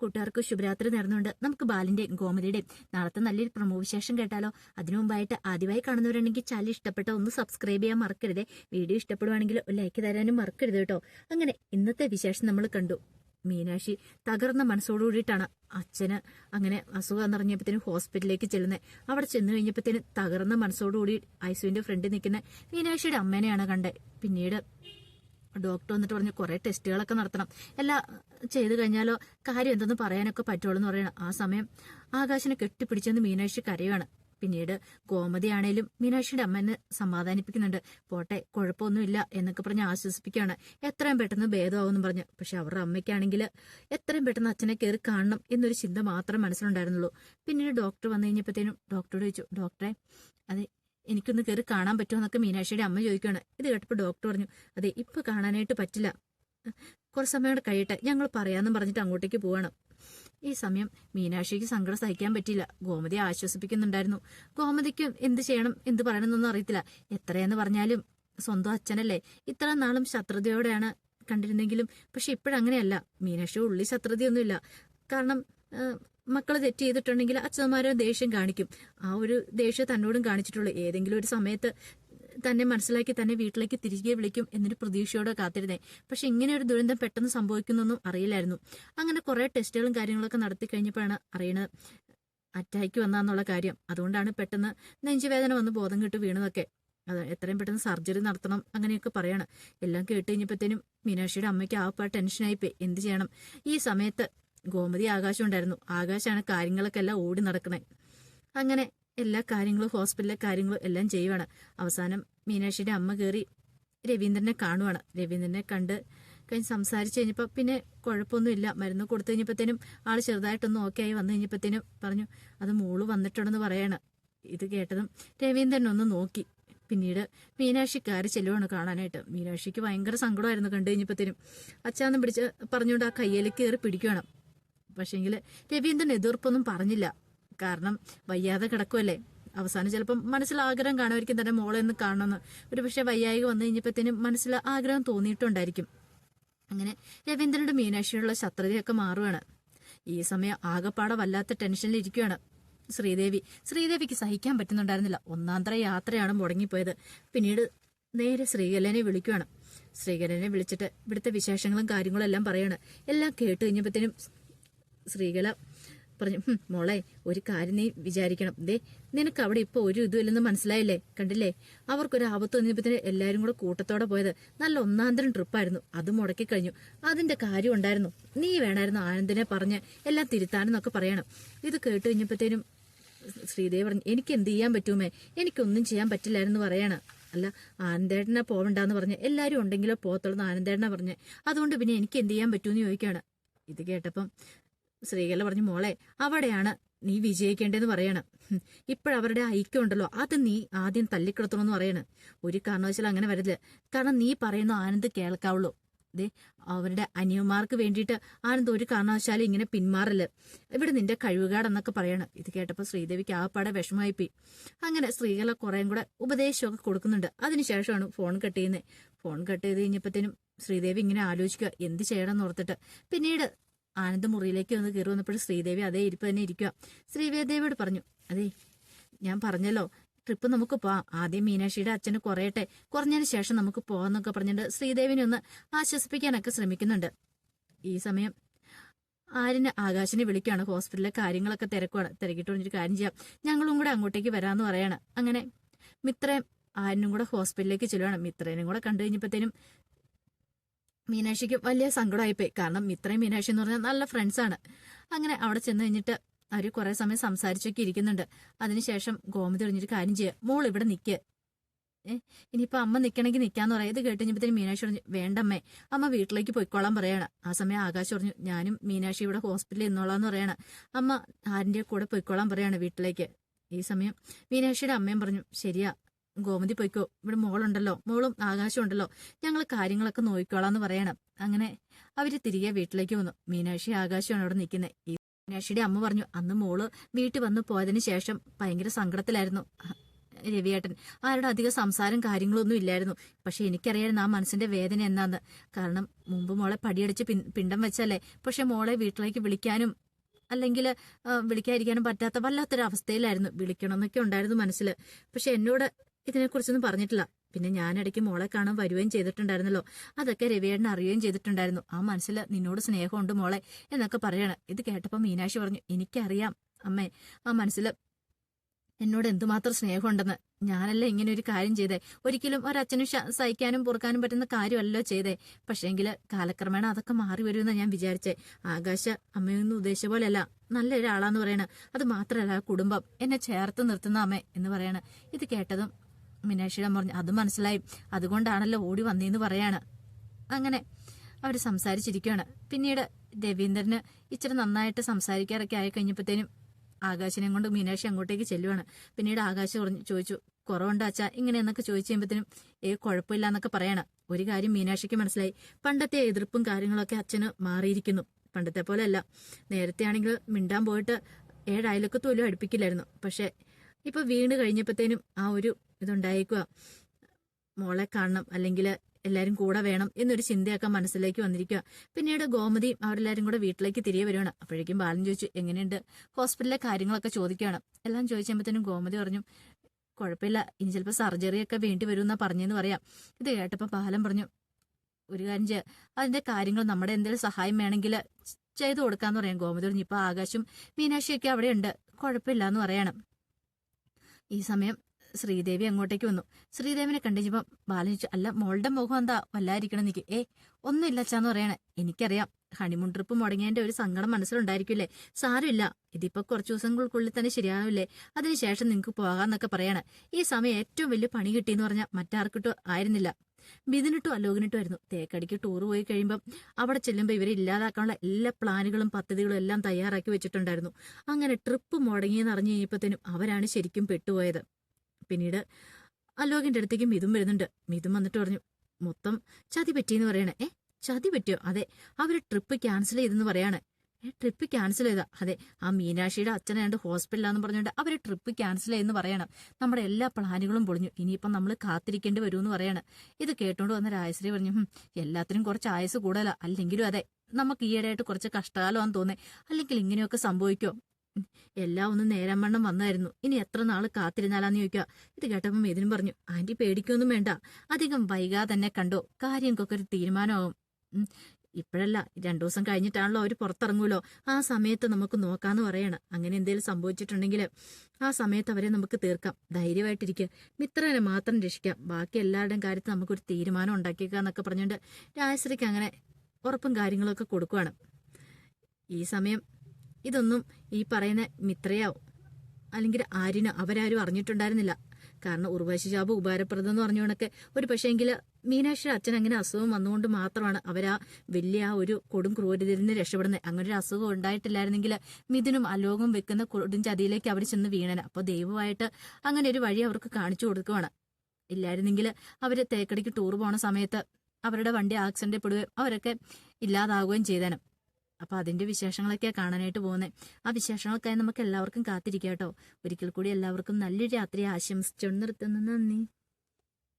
കൂട്ടുകാർക്കും ശുഭരാത്രി നേർന്നുകൊണ്ട് നമുക്ക് ബാലിന്റെയും ഗോമതിയുടെയും നാളത്തെ നല്ലൊരു പ്രമോ വിശേഷം കേട്ടാലോ? അതിനു മുമ്പായിട്ട് ആദ്യമായി കാണുന്നവരുണ്ടെങ്കിൽ ചാനൽ ഇഷ്ടപ്പെട്ട ഒന്ന് സബ്സ്ക്രൈബ് ചെയ്യാൻ മറക്കരുതേ. വീഡിയോ ഇഷ്ടപ്പെടുവാണെങ്കിൽ ലൈക്ക് തരാനും മറക്കരുത് കേട്ടോ. അങ്ങനെ ഇന്നത്തെ വിശേഷം നമ്മൾ കണ്ടു. മീനാക്ഷി തകർന്ന മനസ്സോടുകൂടിയിട്ടാണ് അച്ഛന് അങ്ങനെ അസുഖം നിറഞ്ഞപ്പോഴത്തേനും ഹോസ്പിറ്റലിലേക്ക് ചെല്ലുന്നത് അവിടെ ചെന്ന് കഴിഞ്ഞപ്പോഴത്തേനും തകർന്ന മനസ്സോടുകൂടി ഐസുവിന്റെ ഫ്രണ്ടിൽ നിൽക്കുന്ന മീനാക്ഷിയുടെ അമ്മേനെയാണ് കണ്ടത്. പിന്നീട് ഡോക്ടർ വന്നിട്ട് പറഞ്ഞു കുറെ ടെസ്റ്റുകളൊക്കെ നടത്തണം. എല്ലാം ചെയ്തു കഴിഞ്ഞാലോ കാര്യം എന്തെന്ന് പറയാനൊക്കെ പറ്റുള്ളൂ എന്ന് പറയണം. ആ സമയം ആകാശിനെ കെട്ടിപ്പിടിച്ചെന്ന് മീനാക്ഷി കരയാണ് പിന്നീട് ഗോമതിയാണേലും മീനാക്ഷിയുടെ അമ്മനെ സമാധാനിപ്പിക്കുന്നുണ്ട്. പോട്ടെ കുഴപ്പമൊന്നുമില്ല എന്നൊക്കെ പറഞ്ഞ് ആശ്വസിപ്പിക്കുകയാണ് എത്രയും പെട്ടെന്ന് ഭേദമാവെന്ന് പറഞ്ഞു. പക്ഷെ അവരുടെ അമ്മയ്ക്കാണെങ്കിൽ എത്രയും പെട്ടെന്ന് അച്ഛനെ കയറി കാണണം എന്നൊരു ചിന്ത മാത്രം മനസ്സിലുണ്ടായിരുന്നുള്ളൂ. പിന്നീട് ഡോക്ടർ വന്നു കഴിഞ്ഞപ്പോഴത്തേനും ഡോക്ടറോട് ചോദിച്ചു ഡോക്ടറെ അതെ എനിക്കൊന്ന് കയറി കാണാൻ പറ്റുമോ എന്നൊക്കെ മീനാക്ഷിയുടെ അമ്മ ചോദിക്കുകയാണ്. ഇത് കേട്ടപ്പോൾ ഡോക്ടർ പറഞ്ഞു അതെ ഇപ്പൊ കാണാനായിട്ട് പറ്റില്ല. കുറച്ച് സമയം കൂടെ കഴിയട്ടെ ഞങ്ങൾ പറയാമെന്നും പറഞ്ഞിട്ട് അങ്ങോട്ടേക്ക് പോവാണ്. ഈ സമയം മീനാക്ഷിക്ക് സങ്കടം സഹിക്കാൻ പറ്റിയില്ല. ഗോമതി ആശ്വസിപ്പിക്കുന്നുണ്ടായിരുന്നു. ഗോമതിക്കും എന്ത് ചെയ്യണം എന്ത് പറയണമെന്നൊന്നും അറിയത്തില്ല. എത്രയെന്ന് പറഞ്ഞാലും സ്വന്തം അച്ഛനല്ലേ. ഇത്ര നാളും ശത്രുതയോടെയാണ് കണ്ടിരുന്നെങ്കിലും പക്ഷെ ഇപ്പോഴങ്ങനെയല്ല. മീനാക്ഷി ഉള്ളി ശത്രുതയൊന്നുമില്ല. കാരണം മക്കൾ തെറ്റ് ചെയ്തിട്ടുണ്ടെങ്കിൽ അച്ഛന്മാരെ ദേഷ്യം കാണിക്കും. ആ ഒരു ദേഷ്യം തന്നോടും കാണിച്ചിട്ടുള്ളൂ. ഏതെങ്കിലും ഒരു സമയത്ത് തന്നെ മനസ്സിലാക്കി തന്നെ വീട്ടിലേക്ക് തിരികെ വിളിക്കും എന്നൊരു പ്രതീക്ഷയോടെ കാത്തിരുന്നേ. പക്ഷെ ഇങ്ങനെ ഒരു ദുരന്തം പെട്ടെന്ന് സംഭവിക്കുന്നൊന്നും അറിയില്ലായിരുന്നു. അങ്ങനെ കുറെ ടെസ്റ്റുകളും കാര്യങ്ങളൊക്കെ നടത്തി കഴിഞ്ഞപ്പോഴാണ് അറിയണത് അറ്റാക്ക് വന്നാന്നുള്ള കാര്യം. അതുകൊണ്ടാണ് പെട്ടെന്ന് നെഞ്ചുവേദന വന്ന് ബോധം കിട്ടു വീണതൊക്കെ. അത് എത്രയും പെട്ടെന്ന് സർജറി നടത്തണം അങ്ങനെയൊക്കെ പറയാണ്. എല്ലാം കേട്ട് കഴിഞ്ഞപ്പോഴത്തേനും മീനാക്ഷിയുടെ അമ്മയ്ക്ക് ആ ടെൻഷനായിപ്പോയി. എന്ത് ചെയ്യണം? ഈ സമയത്ത് ഗോമതി ആകാശം ഉണ്ടായിരുന്നു. ആകാശാണ് കാര്യങ്ങളൊക്കെ എല്ലാം ഓടി നടക്കണേ. അങ്ങനെ എല്ലാ കാര്യങ്ങളും ഹോസ്പിറ്റലിലെ കാര്യങ്ങളും എല്ലാം ചെയ്യുവാണ്. അവസാനം മീനാക്ഷിയുടെ അമ്മ കയറി രവീന്ദ്രനെ കാണുവാണ്. രവീന്ദ്രനെ കണ്ട് കഴിഞ്ഞ് സംസാരിച്ചു കഴിഞ്ഞപ്പോൾ പിന്നെ കുഴപ്പമൊന്നുമില്ല. മരുന്ന് കൊടുത്തു കഴിഞ്ഞപ്പോഴത്തേനും ആൾ ചെറുതായിട്ടൊന്ന് ഓക്കെ ആയി വന്നു കഴിഞ്ഞപ്പോഴത്തേനും പറഞ്ഞു അത് മോൾ വന്നിട്ടുണ്ടെന്ന് പറയാണ്. ഇത് കേട്ടതും രവീന്ദ്രൻ ഒന്ന് നോക്കി. പിന്നീട് മീനാക്ഷി കയറി ചെല്ലുവാണ് കാണാനായിട്ട്. മീനാക്ഷിക്ക് ഭയങ്കര സങ്കടമായിരുന്നു കണ്ടു കഴിഞ്ഞപ്പോഴത്തേനും അച്ഛാന്ന് പിടിച്ച് പറഞ്ഞുകൊണ്ട് ആ കയ്യിലേക്ക് കയറി പിടിക്കുകയാണ് പക്ഷേങ്കിൽ രവീന്ദ്രൻ എതിർപ്പൊന്നും പറഞ്ഞില്ല. കാരണം വയ്യാതെ കിടക്കുമല്ലേ അവസാനം ചിലപ്പം മനസ്സിൽ ആഗ്രഹം കാണുമായിരിക്കും തന്നെ മോളെ ഒന്ന് കാണണമെന്ന് ഒരു പക്ഷെ വയ്യായിക വന്നു കഴിഞ്ഞപ്പോഴത്തേനും മനസ്സിൽ ആഗ്രഹം തോന്നിയിട്ടുണ്ടായിരിക്കും. അങ്ങനെ രവീന്ദ്രന്റെ മീനാക്ഷിയുള്ള ശത്രുതയൊക്കെ മാറുകയാണ് ഈ സമയം ആകപ്പാടെ വല്ലാത്ത ടെൻഷനിൽ ഇരിക്കുകയാണ് ശ്രീദേവി ശ്രീദേവിക്ക് സഹിക്കാൻ പറ്റുന്നുണ്ടായിരുന്നില്ല. ഒന്നാന്തര യാത്രയാണ് മുടങ്ങിപ്പോയത്. പിന്നീട് നേരെ ശ്രീകലനെ വിളിക്കുകയാണ് ശ്രീകലനെ വിളിച്ചിട്ട് ഇവിടുത്തെ വിശേഷങ്ങളും കാര്യങ്ങളും എല്ലാം പറയാണ്. എല്ലാം കേട്ട് കഴിഞ്ഞപ്പോഴത്തേനും ശ്രീകല പറഞ്ഞു മോളെ ഒരു കാര്യം നീ വിചാരിക്കണം. ദേ നിനക്ക് അവിടെ ഇപ്പൊ ഒരു ഇതുമില്ലെന്ന് മനസ്സിലായില്ലേ? കണ്ടില്ലേ? അവർക്കൊരു ആപത്ത് വന്നപ്പത്തിന് എല്ലാരും കൂടെ കൂട്ടത്തോടെ പോയത്. നല്ല ഒന്നാന്തരം ട്രിപ്പായിരുന്നു. അത് മുടക്കി കഴിഞ്ഞു. അതിന്റെ കാര്യം ഉണ്ടായിരുന്നു. നീ വേണമായിരുന്നു ആനന്ദിനെ പറഞ്ഞ് എല്ലാം തിരുത്താനെന്നൊക്കെ പറയണം. ഇത് കേട്ട് കഴിഞ്ഞപ്പോഴത്തേനും ശ്രീദേവി പറഞ്ഞു എനിക്ക് എന്ത് ചെയ്യാൻ പറ്റുമേ? എനിക്കൊന്നും ചെയ്യാൻ പറ്റില്ലായിരുന്നു പറയാണ്. അല്ല ആനന്ദേട്ടനെ പോവണ്ടെന്ന് പറഞ്ഞ് എല്ലാരും ഉണ്ടെങ്കിലോ പോകത്തുള്ളൂ ആനന്ദേട്ടനെ പറഞ്ഞ്. അതുകൊണ്ട് പിന്നെ എനിക്ക് എന്ത് ചെയ്യാൻ പറ്റൂന്ന് ചോദിക്കുകയാണ്. ഇത് കേട്ടപ്പം ശ്രീകല പറഞ്ഞു മോളെ അവിടെയാണ്. നീ വിജയിക്കേണ്ടതെന്ന് പറയണം. ഇപ്പോഴവരുടെ ഐക്യം ഉണ്ടല്ലോ അത് നീ ആദ്യം തല്ലിക്കിടത്തണമെന്ന് പറയണ്. ഒരു കാരണവശാലും അങ്ങനെ വരില്ല കാരണം നീ പറയുന്ന ആനന്ദ് കേൾക്കാവുള്ളൂ. ദേ അവരുടെ അനിയന്മാർക്ക് വേണ്ടിയിട്ട് ആനന്ദ് ഒരു കാരണവശാലും ഇങ്ങനെ പിന്മാറൽ. ഇവിടെ നിന്റെ കഴിവുകാടെന്നൊക്കെ പറയണം. ഇത് കേട്ടപ്പോൾ ശ്രീദേവിക്ക് ആപ്പാടെ വിഷമമായിപ്പോയി. അങ്ങനെ സ്ത്രീകളെ കുറേം കൂടെ ഉപദേശമൊക്കെ കൊടുക്കുന്നുണ്ട്. അതിനുശേഷമാണ് ഫോൺ കട്ട് ചെയ്യുന്നത് ഫോൺ കട്ട് ചെയ്ത് കഴിഞ്ഞപ്പോഴത്തേനും ശ്രീദേവി ഇങ്ങനെ ആലോചിക്കുക എന്ത് ചെയ്യണം എന്ന് ഓർത്തിട്ട്. പിന്നീട് ആനന്ദ മുറിയിലേക്ക് വന്ന് കയറി വന്നപ്പോൾ ശ്രീദേവി അതേ ഇരിപ്പ് തന്നെ ഇരിക്കുക ശ്രീദേവിയോട് പറഞ്ഞു അതെ ഞാൻ പറഞ്ഞല്ലോ ട്രിപ്പ് നമുക്ക് പോവാം. ആദ്യം മീനാക്ഷിയുടെ അച്ഛന് കുറയട്ടെ. കുറഞ്ഞതിന് ശേഷം നമുക്ക് പോവാന്നൊക്കെ പറഞ്ഞിട്ട് ശ്രീദേവിനെ ഒന്ന് ആശ്വസിപ്പിക്കാനൊക്കെ ശ്രമിക്കുന്നുണ്ട്. ഈ സമയം ആരിനെ ആകാശിനെ വിളിക്കുകയാണ് ഹോസ്പിറ്റലിലെ കാര്യങ്ങളൊക്കെ തിരക്കുവാണ്. തിരക്കിട്ട് പറഞ്ഞിട്ട് കാര്യം ചെയ്യാം. ഞങ്ങളും കൂടെ അങ്ങോട്ടേക്ക് വരാമെന്ന് പറയാണ്. അങ്ങനെ മിത്രയും ആരിനും കൂടെ ഹോസ്പിറ്റലിലേക്ക് ചെല്ലുവാണ്. മിത്രേനും കൂടെ കണ്ടു കഴിഞ്ഞപ്പോഴത്തേനും മീനാക്ഷിക്ക് വലിയ സങ്കടമായിപ്പോയി. കാരണം ഇത്രയും മീനാക്ഷി എന്ന് പറഞ്ഞാൽ നല്ല ഫ്രണ്ട്സാണ് അങ്ങനെ അവിടെ ചെന്ന് കഴിഞ്ഞിട്ട് അവർ കുറെ സമയം സംസാരിച്ചൊക്കെ ഇരിക്കുന്നുണ്ട്. അതിനുശേഷം ഗോമതി പറഞ്ഞൊരു കാര്യം ചെയ്യുക മോൾ ഇവിടെ നിൽക്കുക ഏഹ് ഇനിയിപ്പോ അമ്മ നിൽക്കണമെങ്കിൽ നിൽക്കാന്ന് പറയാം. ഇത് കേട്ട് കഴിഞ്ഞപ്പോഴത്തേനും മീനാക്ഷി പറഞ്ഞു വേണ്ടമ്മേ അമ്മ വീട്ടിലേക്ക് പോയിക്കോളാൻ പറയാണ്. ആ സമയം ആകാശ് പറഞ്ഞു ഞാനും മീനാക്ഷി ഇവിടെ ഹോസ്പിറ്റലിൽ എന്നോളാന്ന് പറയാണ്. അമ്മ ആരിന്റെ കൂടെ പോയിക്കോളാൻ പറയാണ് വീട്ടിലേക്ക്. ഈ സമയം മീനാക്ഷിയുടെ അമ്മയും പറഞ്ഞു ശരിയാ ഗോമതി പോയിക്കോ. ഇവിടെ മോളുണ്ടല്ലോ. മോളും ആകാശം ഉണ്ടല്ലോ. ഞങ്ങൾ കാര്യങ്ങളൊക്കെ നോക്കിക്കോളാന്ന് പറയണം. അങ്ങനെ അവർ തിരികെ വീട്ടിലേക്ക് വന്നു. മീനാക്ഷി ആകാശമാണ് അവിടെ നിൽക്കുന്നത് ഈ മീനാക്ഷിയുടെ അമ്മ പറഞ്ഞു അന്ന് മോൾ വീട്ടിൽ വന്നു പോയതിനു ശേഷം ഭയങ്കര സങ്കടത്തിലായിരുന്നു. രവിയേട്ടൻ. ആരുടെ അധികം സംസാരം കാര്യങ്ങളൊന്നും ഇല്ലായിരുന്നു. പക്ഷെ എനിക്കറിയായിരുന്നു ആ മനസ്സിന്റെ വേദന എന്താന്ന് കാരണം മുമ്പ് മോളെ പടിയടിച്ച് പിണ്ടം വെച്ചല്ലേ. പക്ഷെ മോളെ വീട്ടിലേക്ക് വിളിക്കാനും അല്ലെങ്കിൽ വിളിക്കാതിരിക്കാനും പറ്റാത്ത വല്ലാത്തൊരു അവസ്ഥയിലായിരുന്നു വിളിക്കണമെന്നൊക്കെ ഉണ്ടായിരുന്നു മനസ്സിൽ പക്ഷെ എന്നോട് ഇതിനെക്കുറിച്ചൊന്നും പറഞ്ഞിട്ടില്ല. പിന്നെ ഞാനിടയ്ക്ക് മോളെ കാണാൻ വരുകയും ചെയ്തിട്ടുണ്ടായിരുന്നല്ലോ. അതൊക്കെ രവിയേടനെ അറിയുകയും ചെയ്തിട്ടുണ്ടായിരുന്നു. ആ മനസ്സിൽ നിന്നോട് സ്നേഹമുണ്ട് മോളെ എന്നൊക്കെ പറയാണ്. ഇത് കേട്ടപ്പോൾ മീനാക്ഷി പറഞ്ഞു എനിക്കറിയാം അമ്മേ ആ മനസ്സിൽ എന്നോട് എന്തുമാത്രം സ്നേഹമുണ്ടെന്ന്. ഞാനല്ല ഇങ്ങനെ ഒരു കാര്യം ചെയ്തേ. ഒരിക്കലും ഒരച്ഛനും സഹിക്കാനും പൊറുക്കാനും പറ്റുന്ന കാര്യമല്ലോ ചെയ്തേ. പക്ഷേങ്കിൽ കാലക്രമേണ അതൊക്കെ മാറി വരുമെന്ന് ഞാൻ വിചാരിച്ചേ. ആകാശ അമ്മയൊന്നും ഉദ്ദേശിച്ച പോലെയല്ല. നല്ല ഒരാളാന്ന് പറയണ. അത് മാത്രമല്ല കുടുംബം. എന്നെ ചേർത്ത് നിർത്തുന്ന അമ്മേ എന്ന് പറയണ. ഇത് കേട്ടതും മീനാക്ഷിയുടെ പറഞ്ഞു അത് മനസ്സിലായി. അതുകൊണ്ടാണല്ലോ ഓടി വന്നേന്ന് പറയാണ്. അങ്ങനെ അവർ സംസാരിച്ചിരിക്കുകയാണ്. പിന്നീട് രവീന്ദ്രന് ഇച്ചിരി നന്നായിട്ട് സംസാരിക്കാറൊക്കെ ആയി കഴിഞ്ഞപ്പോഴത്തേനും ആകാശിനെ കൊണ്ട് മീനാക്ഷി അങ്ങോട്ടേക്ക് ചെല്ലുവാണ്. പിന്നീട് ആകാശ് പറഞ്ഞു ചോദിച്ചു കുറവുണ്ടോ അച്ഛാ? ഇങ്ങനെ എന്നൊക്കെ ചോദിച്ചു കഴിയുമ്പോഴത്തേനും ഏ കുഴപ്പമില്ല എന്നൊക്കെ പറയാണ്. ഒരു കാര്യം മീനാക്ഷിക്ക് മനസ്സിലായി. പണ്ടത്തെ എതിർപ്പും കാര്യങ്ങളൊക്കെ അച്ഛന് മാറിയിരിക്കുന്നു. പണ്ടത്തെ പോലെയല്ല. നേരത്തെ ആണെങ്കിൽ മിണ്ടാൻ പോയിട്ട് ഏഴ് തോലും അടുപ്പിക്കില്ലായിരുന്നു. പക്ഷെ ഇപ്പൊ വീണ് കഴിഞ്ഞപ്പോഴത്തേനും ആ ഒരു ഇതുണ്ടായേക്കുക മോളെ കാണണം അല്ലെങ്കിൽ എല്ലാവരും കൂടെ വേണം എന്നൊരു ചിന്തയൊക്കെ മനസ്സിലേക്ക് വന്നിരിക്കുക പിന്നീട് ഗോമതി അവരെല്ലാവരും കൂടെ വീട്ടിലേക്ക് തിരികെ വരുവാണ്. അപ്പോഴേക്കും ബാലൻ ചോദിച്ചു എങ്ങനെയുണ്ട്? ഹോസ്പിറ്റലിലെ കാര്യങ്ങളൊക്കെ ചോദിക്കുകയാണ്. എല്ലാം ചോദിച്ചപ്പോഴത്തേനും ഗോമതി പറഞ്ഞു കുഴപ്പമില്ല ഇനി ചിലപ്പോൾ സർജറി ഒക്കെ വേണ്ടി വരുമെന്നാ പറഞ്ഞെന്ന് പറയാം. ഇത് കേട്ടപ്പോൾ ബാലൻ പറഞ്ഞു ഒരു കാര്യം ചെയ്യാം. അതിന്റെ കാര്യങ്ങൾ നമ്മുടെ എന്തെങ്കിലും സഹായം വേണമെങ്കിൽ ചെയ്തു കൊടുക്കാന്ന് പറയാം. ഗോമതി പറഞ്ഞു ഇപ്പൊ ആകാശും മീനാക്ഷിയൊക്കെ അവിടെ ഉണ്ട് കുഴപ്പമില്ല എന്ന് പറയണം. ഈ സമയം ശ്രീദേവി അങ്ങോട്ടേക്ക് വന്നു. ശ്രീദേവിനെ കണ്ടുകഴിഞ്ഞപ്പം ബാലൻ ചോദിച്ചു അല്ല മോളുടെ മുഖം എന്താ? വല്ലായിരിക്കണം എനിക്ക് ഏ ഒന്നുമില്ല അച്ഛാന്ന് പറയണേ. എനിക്കറിയാം ഹണിമൂൺ ട്രിപ്പ് മുടങ്ങിയതിന്റെ ഒരു സങ്കടം മനസ്സിലുണ്ടായിരിക്കില്ലേ? സാരമില്ല ഇതിപ്പോ കുറച്ചു ദിവസങ്ങൾക്കുള്ളിൽ തന്നെ ശരിയാവില്ലേ? അതിനുശേഷം നിങ്ങൾക്ക് പോകാന്നൊക്കെ പറയണ. ഈ സമയം ഏറ്റവും വലിയ പണി കിട്ടിയെന്ന് പറഞ്ഞാൽ മറ്റാർക്കിട്ടും ആയിരുന്നില്ല. ബിദിനിട്ടും അലോകിനിട്ടും ആയിരുന്നു. തേക്കടിക്ക് ടൂർ പോയി കഴിയുമ്പം അവിടെ ചെല്ലുമ്പോൾ ഇവരെ ഇല്ലാതാക്കാനുള്ള എല്ലാ പ്ലാനുകളും പദ്ധതികളും എല്ലാം തയ്യാറാക്കി വെച്ചിട്ടുണ്ടായിരുന്നു. അങ്ങനെ ട്രിപ്പ് മുടങ്ങിയെന്ന് അറിഞ്ഞു കഴിഞ്ഞപ്പോഴത്തേനും അവരാണ് ശരിക്കും പെട്ടുപോയത്. പിന്നീട് അലോകിന്റെ അടുത്തേക്ക് മിഥും വരുന്നുണ്ട്. മിഥും വന്നിട്ട് പറഞ്ഞു മൊത്തം ചതി പറ്റിയെന്ന് പറയണേ. ഏ ചതി പറ്റിയോ? അതെ അവർ ട്രിപ്പ് ക്യാൻസൽ ചെയ്തെന്ന് പറയാണ്. ഏ ട്രിപ്പ് ക്യാൻസൽ ചെയ്താ? അതെ ആ മീനാക്ഷിയുടെ അച്ഛനാണ്ട് ഹോസ്പിറ്റലാന്ന് പറഞ്ഞുകൊണ്ട് അവർ ട്രിപ്പ് ക്യാൻസൽ ചെയ്തെന്ന് പറയണം. നമ്മുടെ എല്ലാ പ്ലാനുകളും പൊളിഞ്ഞു. ഇനിയിപ്പം നമ്മൾ കാത്തിരിക്കേണ്ടി വരുമെന്ന് പറയാണ്. ഇത് കേട്ടോണ്ട് വന്ന രാജശ്രീ പറഞ്ഞു "ഹും, എല്ലാത്തിനും കുറച്ച് ആയസ് കൂടുതലാ. അല്ലെങ്കിലും അതെ നമുക്ക് ഈയിടെയായിട്ട് കുറച്ച് കഷ്ടകാലമാണെന്ന് തോന്നേ. അല്ലെങ്കിൽ ഇങ്ങനെയൊക്കെ സംഭവിക്കോ? എല്ലാം ഒന്ന് നേരം വണ്ണം വന്നായിരുന്നു. ഇനി എത്ര നാൾ കാത്തിരുന്നാലാന്ന് ചോദിക്കുക. ഇത് കേട്ടപ്പം മെതിനും പറഞ്ഞു ആന്റി പേടിക്കൊന്നും വേണ്ട. അധികം വൈകാതെ തന്നെ കണ്ടോ? കാര്യങ്ങൾക്കൊക്കെ ഒരു തീരുമാനമാവും. ഇപ്പോഴല്ല രണ്ടു ദിവസം കഴിഞ്ഞിട്ടാണല്ലോ അവർ പുറത്തിറങ്ങൂലോ ആ സമയത്ത് നമുക്ക് നോക്കാന്ന് പറയണം. അങ്ങനെ എന്തെങ്കിലും സംഭവിച്ചിട്ടുണ്ടെങ്കിൽ ആ സമയത്ത് അവരെ നമുക്ക് തീർക്കാം. ധൈര്യമായിട്ടിരിക്കുക മിത്രനെ മാത്രം രക്ഷിക്കാം. ബാക്കി എല്ലാവരുടെയും കാര്യത്തിൽ നമുക്കൊരു തീരുമാനം ഉണ്ടാക്കിയേക്കുക എന്നൊക്കെ പറഞ്ഞുകൊണ്ട് രാജശ്രീക്ക് അങ്ങനെ ഉറപ്പും കാര്യങ്ങളൊക്കെ കൊടുക്കുവാണ്. ഈ സമയം ഇതൊന്നും ഈ പറയുന്ന മിത്രയോ അല്ലെങ്കിൽ ആര്യനോ അവരാരും അറിഞ്ഞിട്ടുണ്ടായിരുന്നില്ല. കാരണം ഉർവശി ശാപ് ഉപകാരപ്രദം എന്ന് പറഞ്ഞു കണക്ക്. ഒരു പക്ഷേങ്കിൽ മീനാക്ഷി അച്ഛൻ അങ്ങനെ അസുഖം വന്നുകൊണ്ട് മാത്രമാണ് അവരാ വലിയ ആ ഒരു കൊടും ക്രൂരതയിൽ നിന്ന് രക്ഷപ്പെടുന്നത്. അങ്ങനെ ഒരു അസുഖം ഉണ്ടായിട്ടില്ലായിരുന്നെങ്കിൽ മിഥുനും അലോകം വെക്കുന്ന കൊടും ചതിയിലേക്ക് അവർ ചെന്ന് വീണന. അപ്പോൾ ദൈവമായിട്ട് അങ്ങനെ ഒരു വഴി അവർക്ക് കാണിച്ചു കൊടുക്കുവാണ്. ഇല്ലായിരുന്നെങ്കിൽ അവർ തേക്കടിക്ക് ടൂർ പോണ സമയത്ത് അവരുടെ വണ്ടി ആക്സിഡന്റ് പെടുകയും അവരൊക്കെ ഇല്ലാതാവുകയും ചെയ്തേനെ. അപ്പൊ അതിന്റെ വിശേഷങ്ങളൊക്കെ കാണാനായിട്ട് പോകുന്നത് ആ വിശേഷങ്ങൾക്കായി നമുക്ക് എല്ലാവർക്കും കാത്തിരിക്കാം കേട്ടോ. ഒരിക്കൽ കൂടി എല്ലാവർക്കും നല്ലൊരു രാത്രി ആശംസിച്ചുകൊണ്ട് നിർത്തുന്നു. നന്ദി.